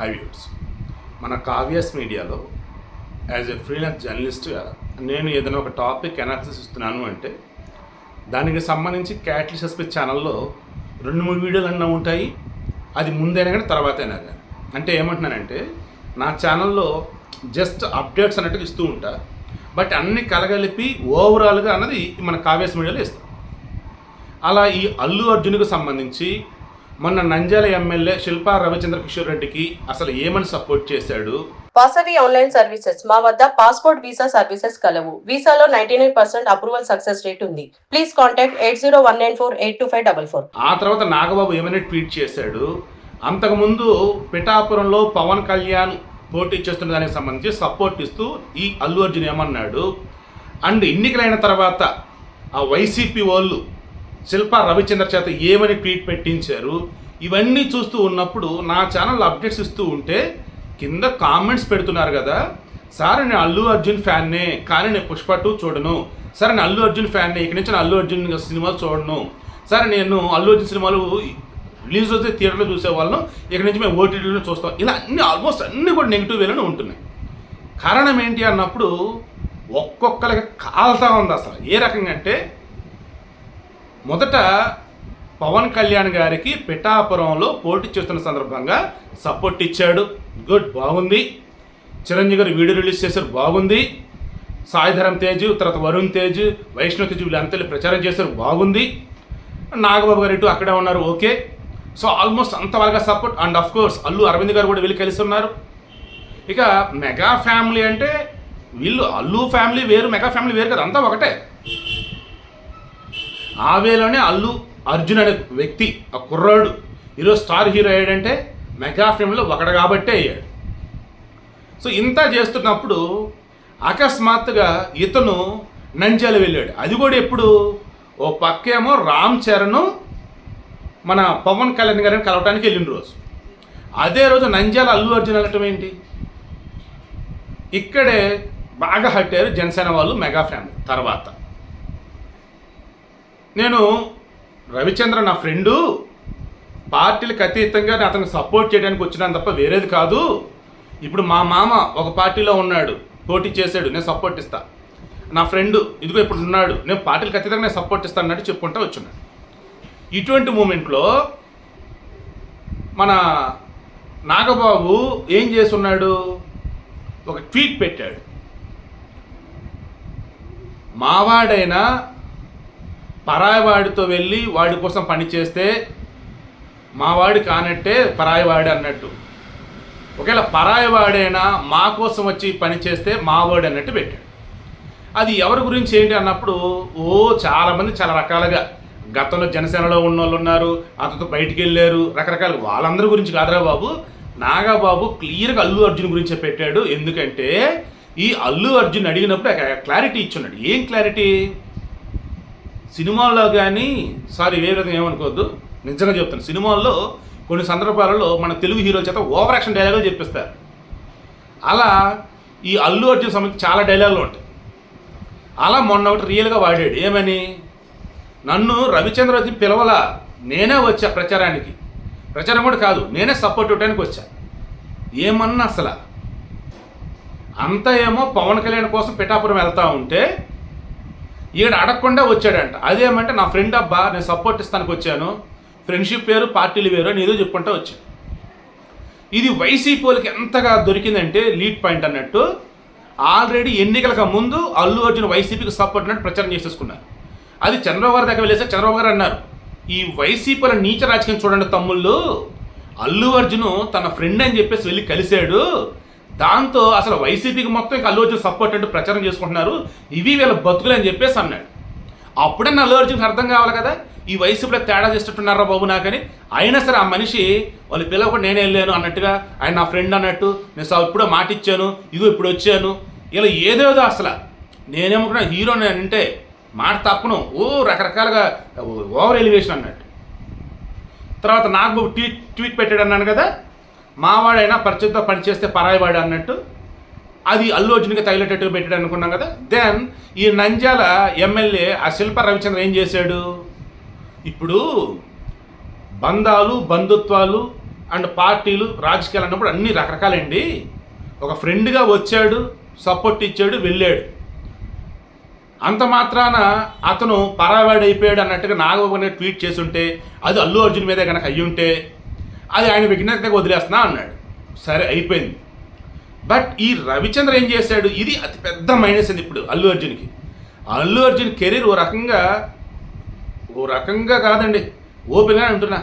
High views మన కావ్యస్ మీడియాలో as a freelance జర్నలిస్ట్గా నేను ఏదైనా ఒక టాపిక్ అనాలిసిస్ ఇస్తున్నాను అంటే దానికి సంబంధించి క్యాట్లీ సస్పెక్ట్ ఛానల్లో రెండు మూడు వీడియోలు అన్నా ఉంటాయి అది ముందైనా కానీ తర్వాత అయినా కానీ. అంటే ఏమంటున్నానంటే నా ఛానల్లో జస్ట్ అప్డేట్స్ అన్నట్టుగా ఇస్తూ ఉంటా బట్ అన్ని కలగలిపి ఓవరాల్గా అన్నది మన కావ్యస్ మీడియాలో ఇస్తాం. అలా ఈ అల్లు అర్జున్కు సంబంధించి మొన్న నంద్యాల ఎమ్మెల్యే శిల్పా రవిచంద్ర కిషోర్ రెడ్డికి అసలు ఏమని సపోర్ట్ చేశాడు? వాసవి ఆన్లైన్ సర్వీసెస్ మా వద్ద పాస్పోర్ట్ వీసా సర్వీసెస్ కలవు. వీసాలో ninety nine percent approval success rate ఉంది. Please contact eight zero one nine four eight two five double four. ఆ తర్వాత నాగబాబు ఏమైనా ట్వీట్ చేశాడు? అంతకుముందు పిఠాపురంలో పవన్ కళ్యాణ్ పోటీ చేస్తున్న దానికి సంబంధించి సపోర్ట్ ఇస్తూ ఈ అల్లు అర్జున్ ఏమన్నాడు? అండ్ ఎన్నికలైన తర్వాత ఆ వైసీపీ వాళ్ళు శిల్ప రవిచంద్ర చేత ఏమని ట్వీట్ పెట్టించారు? ఇవన్నీ చూస్తూ ఉన్నప్పుడు నా ఛానల్ అప్డేట్స్ ఇస్తూ ఉంటే కింద కామెంట్స్ పెడుతున్నారు కదా. సార్ నేను అల్లు అర్జున్ ఫ్యాన్నే కానీ నేను పుష్ప టూ చూడను. సరే నేను అల్లు అర్జున్ ఫ్యాన్నే ఇక్కడి నుంచి నేను అల్లు అర్జున్ సినిమాలు చూడను. సరే నేను అల్లు అర్జున్ సినిమాలు రిలీజ్ అయితే థియేటర్లో చూసేవాళ్ళను ఇక్కడి నుంచి మేము ఓటీటీలో చూస్తాం. ఇలా అన్ని ఆల్మోస్ట్ అన్నీ కూడా నెగిటివ్ వేలోనే ఉంటున్నాయి. కారణం ఏంటి అన్నప్పుడు ఒక్కొక్కరికి కాలుతా ఉంది అసలు. ఏ రకంగా అంటే మొదట పవన్ కళ్యాణ్ గారికి పిఠాపురంలో పోటీ చేస్తున్న సందర్భంగా సపోర్ట్ ఇచ్చాడు. గుడ్ బాగుంది. చిరంజీవి గారు వీడియో రిలీజ్ చేశారు బాగుంది. సాయిధరం తేజ్ తర్వాత వరుణ్ తేజ్ వైష్ణవ్ తేజ్ వీళ్ళంతా ప్రచారం చేశారు బాగుంది. నాగబాబు గారు ఇటు అక్కడే ఉన్నారు ఓకే. సో ఆల్మోస్ట్ అంత support. And of course Allu Aravind గారు కూడా వీళ్ళు కలిసి ఉన్నారు. ఇక మెగా ఫ్యామిలీ అంటే వీళ్ళు అల్లు ఫ్యామిలీ వేరు మెగా ఫ్యామిలీ వేరు కదా అంతా ఒకటే. ఆవేలోనే అల్లు అర్జున్ అనే వ్యక్తి ఆ కుర్రాడు ఈరోజు స్టార్ హీరో అయ్యాడంటే మెగా ఫిల్మ్లో ఒకడు కాబట్టే అయ్యాడు. సో ఇంత చేస్తున్నప్పుడు అకస్మాత్తుగా ఇతను నంజాల వెళ్ళాడు. అది కూడా ఎప్పుడు? ఓ పక్కేమో రామ్ చరణ్ మన పవన్ కళ్యాణ్ గారిని కలవడానికి వెళ్ళిన రోజు. అదే రోజు నంజాల అల్లు అర్జున్ వెళ్ళటం ఏంటి? ఇక్కడే బాగా హట్టారు జనసేన వాళ్ళు మెగా ఫ్యామిలీ తర్వాత. నేను రవిచంద్ర నా ఫ్రెండు. పార్టీలకు అతీతంగా నేను అతనికి సపోర్ట్ చేయడానికి వచ్చినాను తప్ప వేరేది కాదు. ఇప్పుడు మా మామ ఒక పార్టీలో ఉన్నాడు పోటీ చేశాడు నేను సపోర్ట్ ఇస్తా. నా ఫ్రెండ్ ఇదిగో ఇప్పుడు ఉన్నాడు నేను పార్టీలకు అతీతంగా నేను సపోర్ట్ ఇస్తాను అన్నట్టు చెప్పుకుంటూ వచ్చున్నాడు ఇటువంటి మూమెంట్లో మన నాగబాబు ఏం చేస్తున్నాడు? ఒక ట్వీట్ పెట్టాడు. మావాడైనా పరాయవాడితో వెళ్ళి వాడి కోసం పని చేస్తే మావాడి కానట్టే పరాయివాడి అన్నట్టు. ఒకవేళ పరాయివాడైనా మా కోసం వచ్చి పని చేస్తే మావాడు అన్నట్టు పెట్టాడు. అది ఎవరి గురించి ఏంటి అన్నప్పుడు ఓ చాలామంది చాలా రకాలుగా గతంలో జనసేనలో ఉన్న వాళ్ళు ఉన్నారు అతను బయటికి వెళ్ళారు రకరకాల వాళ్ళందరి గురించి కాదురా బాబు నాగబాబు క్లియర్గా అల్లు అర్జున్ గురించే పెట్టాడు. ఎందుకంటే ఈ అల్లు అర్జున్ అడిగినప్పుడు క్లారిటీ ఇచ్చున్నాడు. ఏం క్లారిటీ? సినిమాల్లో కానీ సారీ వేరే విధంగా ఏమనుకోవద్దు. నిజంగా చెప్తాను. సినిమాల్లో కొన్ని సందర్భాలలో మన తెలుగు హీరో చేత ఓవర్ యాక్షన్ డైలాగులు చెప్పిస్తారు. అలా ఈ అల్లు అర్జున్ సంబంధించి చాలా డైలాగులు ఉంటాయి. అలా మొన్న ఒకటి రియల్గా వాడాడు. ఏమని? నన్ను రవిచంద్ర వచ్చి పిలవల. నేనే వచ్చా ప్రచారానికి. ప్రచారం కూడా కాదు నేనే సపోర్ట్ ఇవ్వడానికి వచ్చా. ఏమన్నా అసలు? అంతా ఏమో పవన్ కళ్యాణ్ కోసం పిఠాపురం వెళ్తూ ఉంటే ఈడ అడగకుండా వచ్చాడంట. అదేమంటే నా ఫ్రెండ్ అబ్బా నేను సపోర్ట్ ఇస్తానికి వచ్చాను. ఫ్రెండ్షిప్ వేరు పార్టీలు వేరు అని ఏదో చెప్పుకుంటా వచ్చాను ఇది వైసీపీలకి ఎంతగా దొరికిందంటే లీడ్ పాయింట్ అన్నట్టు ఆల్రెడీ ఎన్నికలకు ముందు అల్లు అర్జున్ వైసీపీకి సపోర్ట్ అన్నట్టు ప్రచారం చేసేసుకున్నారు. అది చంద్రబాబు గారి దగ్గర వెళ్ళేస్తే చంద్రబాబు గారు అన్నారు ఈ వైసీపీల నీచ రాజకీయం చూడండి తమ్ముళ్ళు. అల్లు అర్జున్ తన ఫ్రెండ్ అని చెప్పేసి వెళ్ళి కలిశాడు. దాంతో అసలు వైసీపీకి మొత్తం ఇంకా అల్లు అర్జున్ సపోర్ట్ అంటూ ప్రచారం చేసుకుంటున్నారు. ఇవి వీళ్ళ బతుకులు అని చెప్పేసి అన్నాడు. అప్పుడే నా అల్లు అర్జున్కి అర్థం కావాలి కదా. ఈ వయసులో తేడా చేసేట్టున్నారా బాబు నాకని. అయినా సరే ఆ మనిషి వాళ్ళు పిలవకుండా నేనే వెళ్ళాను అన్నట్టుగా ఆయన నా ఫ్రెండ్ అన్నట్టు నేను సార్ ఇప్పుడో మాట ఇచ్చాను ఇగో ఇప్పుడు వచ్చాను. ఇలా ఏదేదో అసలు. నేనేమనుకున్నా హీరో నేను అంటే మాట తప్పను. ఓ రకరకాలుగా ఓవర్ ఎలివేషన్ అన్నట్టు తర్వాత నాకు ట్వీట్ ట్వీట్ పెట్టాడు అన్నాను కదా. మావాడైనా పరిచయంతో పనిచేస్తే పరాయివాడు అన్నట్టు అది అల్లు అర్జున్కి తగిలేటట్టుగా పెట్టాడు అనుకున్నాం కదా. దెన్ ఈ నంజాల ఎమ్మెల్యే ఆ శిల్ప రవిచంద్ర ఏం చేశాడు? ఇప్పుడు బంధాలు బంధుత్వాలు అండ్ పార్టీలు రాజకీయాలు అన్నప్పుడు అన్ని రకరకాలండి. ఒక ఫ్రెండ్గా వచ్చాడు సపోర్ట్ ఇచ్చాడు వెళ్ళాడు. అంత మాత్రాన అతను పరావాడైపోయాడు అయిపోయాడు అన్నట్టుగా నాగబాబు ట్వీట్ ట్వీట్ ఉంటే అది అల్లు అర్జున్ మీదే కనుక అయ్యుంటే అది ఆయన విఘ్నతగా వదిలేస్తున్నా అన్నాడు. సరే అయిపోయింది. బట్ ఈ రవిచంద్ర ఏం చేశాడు? ఇది అతి పెద్ద మైనస్ అండి ఇప్పుడు అల్లు అర్జున్కి. అల్లు అర్జున్ కెరీర్ ఓ రకంగా ఓ రకంగా కాదండి. ఓపెన్గా అంటున్నా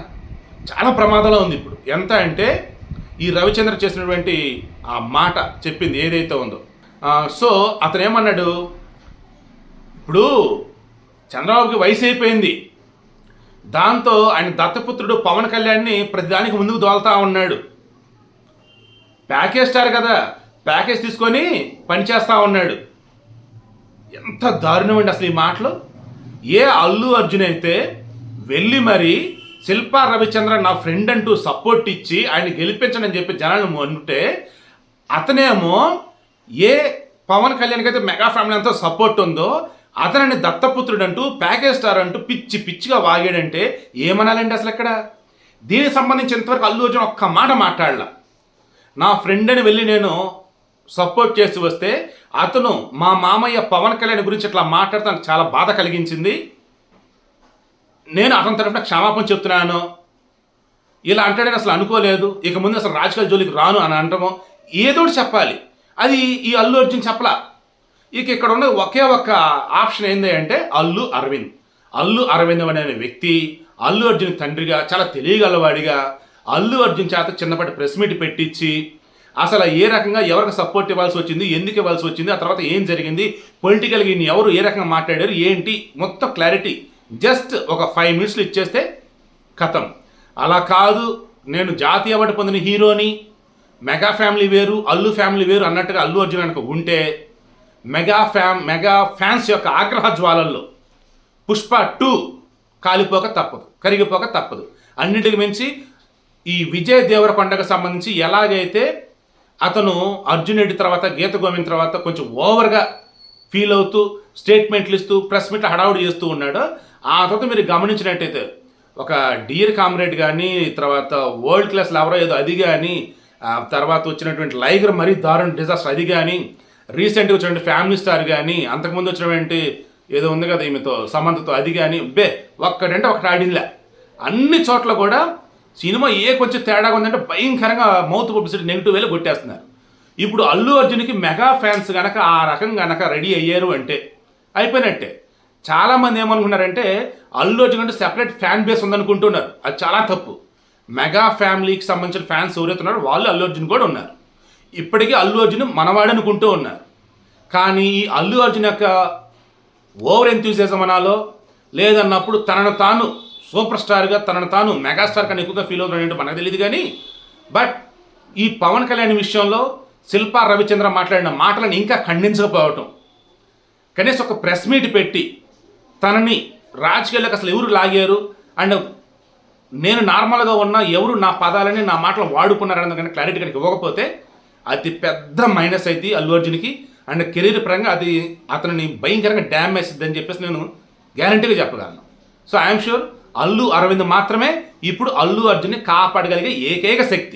చాలా ప్రమాదంలో ఉంది ఇప్పుడు. ఎంత అంటే ఈ రవిచంద్ర చేసినటువంటి ఆ మాట చెప్పింది ఏదైతే ఉందో. సో అతను ఏమన్నాడు ఇప్పుడు చంద్రబాబుకి వయసు అయిపోయింది. దాంతో ఆయన దత్తపుత్రుడు పవన్ కళ్యాణ్ని ప్రతిదానికి ముందుకు దోలుతా ఉన్నాడు. ప్యాకేజ్ స్టార్ కదా ప్యాకేజ్ తీసుకొని పనిచేస్తా ఉన్నాడు. ఎంత దారుణం అండి అసలు ఈ మాటలు. ఏ అల్లు అర్జున్ అయితే వెళ్ళి మరి శిల్పా రవిచంద్ర నా ఫ్రెండ్ అంటూ సపోర్ట్ ఇచ్చి ఆయన గెలిపించండి అని చెప్పి జనాలను అనుంటే అతనేమో ఏ పవన్ కళ్యాణ్కి అయితే మెగా ఫ్యామిలీ అంతా సపోర్ట్ ఉందో అతనిని దత్తపుత్రుడు అంటూ ప్యాకేజ్ స్టార్ అంటూ పిచ్చి పిచ్చిగా వాగాడంటే ఏమనాలండి అసలు ఎక్కడ దీనికి సంబంధించి ఇంతవరకు అల్లు అర్జున్ ఒక్క మాట మాట్లాడలా. నా ఫ్రెండ్ అని వెళ్ళి నేను సపోర్ట్ చేసి వస్తే అతను మా మామయ్య పవన్ కళ్యాణ్ గురించి ఇట్లా మాట్లాడతాను నాకు చాలా బాధ కలిగించింది. నేను అతని తరఫున క్షమాపణ చెప్తున్నాను. ఇలా అంటాడని అసలు అనుకోలేదు. ఇక ముందు అసలు రాజకీయ జోలికి రాను అని అంటాము ఏదో ఒకటి చెప్పాలి. అది ఈ అల్లు అర్జున్ చెప్పలా. ఇక ఇక్కడ ఉన్న ఒకే ఒక్క ఆప్షన్ ఏంది అంటే అల్లు అరవింద్. అల్లు అరవింద్ అనే వ్యక్తి అల్లు అర్జున్ తండ్రిగా చాలా తెలియగలవాడిగా అల్లు అర్జున్ చేత చిన్నపాటి ప్రెస్ మీట్ పెట్టించి అసలు ఏ రకంగా ఎవరికి సపోర్ట్ ఇవ్వాల్సి వచ్చింది ఎందుకు ఇవ్వాల్సి వచ్చింది ఆ తర్వాత ఏం జరిగింది పొలిటికల్గా ఈయన ఎవరు ఏ రకంగా మాట్లాడారు ఏంటి మొత్తం క్లారిటీ జస్ట్ ఒక ఫైవ్ మినిట్స్లో ఇచ్చేస్తే కథం అలా కాదు నేను జాతీయ అవార్డు పొందిన హీరోని మెగా ఫ్యామిలీ వేరు అల్లు ఫ్యామిలీ వేరు అన్నట్టుగా అల్లు అర్జున్ కనుక ఉంటే మెగా ఫ్యామ్ మెగా ఫ్యాన్స్ యొక్క ఆగ్రహ జ్వాలల్లో పుష్ప టూ కాలిపోక తప్పదు కరిగిపోక తప్పదు. అన్నిటికి మించి ఈ విజయ్ దేవరకొండకు సంబంధించి ఎలాగైతే అతను అర్జునుడి తర్వాత గీత గోవింద్ తర్వాత కొంచెం ఓవర్గా ఫీల్ అవుతూ స్టేట్మెంట్లు ఇస్తూ ప్రెస్ మీట్ హడావుడి చేస్తూ ఉన్నాడో ఆ తర్వాత మీరు గమనించినట్టయితే ఒక డియర్ కామ్రేడ్ కానీ తర్వాత వరల్డ్ క్లాస్ లవరో ఏదో అది కానీ తర్వాత వచ్చినటువంటి లైగర్ మరీ దారుణ డిజాస్టర్ అది కానీ రీసెంట్గా వచ్చిన ఫ్యామిలీ స్టార్ కానీ అంతకుముందు వచ్చినటువంటి ఏదో ఉంది కదా ఈమెతో సమంతతో అది కానీ బే ఒక్కటంటే ఒకటి ఆడిందిలే అన్ని చోట్ల కూడా సినిమా ఏ కొంచెం తేడాగా ఉందంటే భయంకరంగా మౌత్ పబ్లిసిటీ నెగిటివ్ వేలో కొట్టేస్తున్నారు. ఇప్పుడు అల్లు అర్జున్కి మెగా ఫ్యాన్స్ కనుక ఆ రకం కనుక రెడీ అయ్యారు అంటే అయిపోయినట్టే. చాలామంది ఏమనుకున్నారంటే అల్లు అర్జున్ అంటే సెపరేట్ ఫ్యాన్ బేస్ ఉందనుకుంటున్నారు. అది చాలా తప్పు. మెగా ఫ్యామిలీకి సంబంధించిన ఫ్యాన్స్ ఎవరైతే ఉన్నారో వాళ్ళు అల్లు అర్జున్ కూడా ఉన్నారు. ఇప్పటికీ అల్లు అర్జున్ మనవాడనుకుంటూ ఉన్నారు. కానీ ఈ అల్లు అర్జున్ యొక్క ఓవర్ ఎంతూజియాజం అనాలో లేదన్నప్పుడు తనను తాను సూపర్ స్టార్గా తనను తాను మెగాస్టార్ కన్నా ఎక్కువగా ఫీల్ అవుతున్నాడు మనకు తెలియదు కానీ బట్ ఈ పవన్ కళ్యాణ్ విషయంలో శిల్పా రవిచంద్ర మాట్లాడిన మాటలను ఇంకా ఖండించకపోవటం కనీసం ఒక ప్రెస్ మీట్ పెట్టి తనని రాజకీయాలకు అసలు ఎవరు లాగారు అండ్ నేను నార్మల్గా ఉన్న ఎవరు నా పదాలని నా మాటలు వాడుకున్నారన్న కానీ క్లారిటీ కనుక ఇవ్వకపోతే అతి పెద్ద మైనస్ అయితే అల్లు అర్జున్కి. అండ్ కెరీర్ పరంగా అది అతనిని భయంకరంగా డ్యామేజ్ అని చెప్పేసి నేను గ్యారంటీగా చెప్పగలను. So I'm sure Allu Aravind మాత్రమే ఇప్పుడు అల్లు అర్జున్ని కాపాడగలిగే ఏకైక శక్తి.